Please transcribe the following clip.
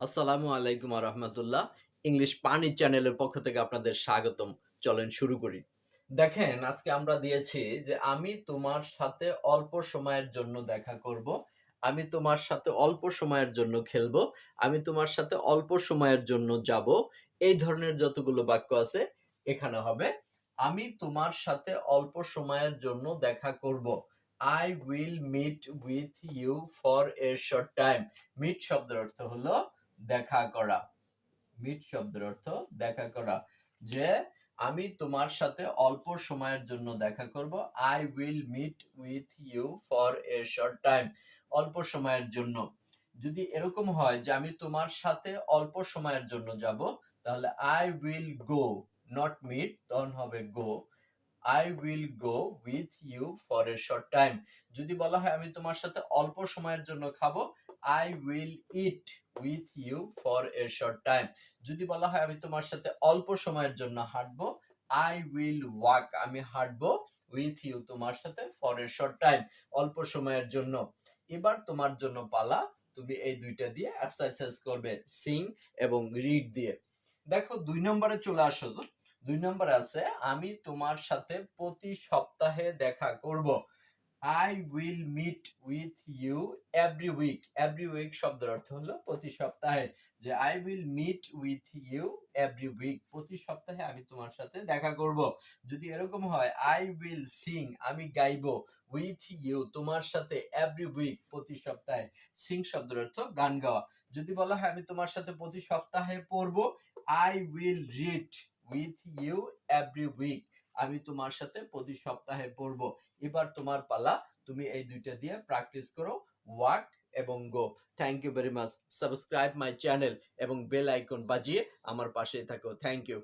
আসসালামু আলাইকুম রহমতুল্লাহ। ইংলিশ পানি চ্যানেলের পক্ষ থেকে আপনাদের স্বাগতম। চলেন শুরু করি। দেখেন, আজকে আমরা দিয়েছি যে আমি তোমার সাথে অল্প সময়ের জন্য দেখা করব। আমি তোমার সাথে অল্প সময়ের জন্য খেলব। আমি তোমার সাথে অল্প সময়ের জন্য যাব। এই ধরনের যতগুলো বাক্য আছে, এখানে হবে, আমি তোমার সাথে অল্প সময়ের জন্য দেখা করব। I will meet with you for a short time meet শব্দের অর্থ হলো দেখা করা। মিট শব্দের অর্থ দেখা করা। যে আমি তোমার সাথে অল্প সময়ের জন্য দেখা করব। I will meet with you for a short time অল্প সময়ের জন্য। যদি এরকম হয় যে আমি তোমার সাথে অল্প সময়ের জন্য যাব, তাহলে I will go not meet তখন হবে go I will go with you for a short time যদি বলা হয় আমি তোমার সাথে অল্প সময়ের জন্য খাব I will eat with you for a short time যদি বলা হয় আমি তোমার সাথে অল্প সময়ের জন্য হাঁটবো আই উইল ওয়াক আমি হাঁটবো উইথ ইউ তোমার সাথে ফর এ শর্ট টাইম অল্প সময়ের জন্য। এবার তোমার জন্য পালা, তুমি এই দুইটা দিয়ে এক্সারসাইজ করবে সিং এবং রিড দিয়ে। দেখো, দুই নম্বরে চলে আসো দুই নম্বরে আছে, আমি তোমার সাথে প্রতি সপ্তাহে দেখা করব। I will meet with you every week every week শব্দের অর্থ হলো প্রতি সপ্তাহে। যে I will meet with you every week প্রতি সপ্তাহে আমি তোমার সাথে দেখা করব। যদি এরকম হয় আই উইল সিং আমি গাইবো উইথ ইউ তোমার সাথে এভরি উইক প্রতি সপ্তাহে। সিং শব্দের অর্থ গান গাওয়া। যদি বলা হয় আমি তোমার সাথে প্রতি সপ্তাহে পড়ব I will read with you every week আমি তোমার সাথে প্রতি সপ্তাহে পড়ব। এবার তোমার পালা, তুমি এই দুইটা দিয়ে প্র্যাকটিস করো ওয়াক এবং go thank you very much subscribe my channel এবং বেল আইকন বাজিয়ে আমার পাশে থাকো। Thank you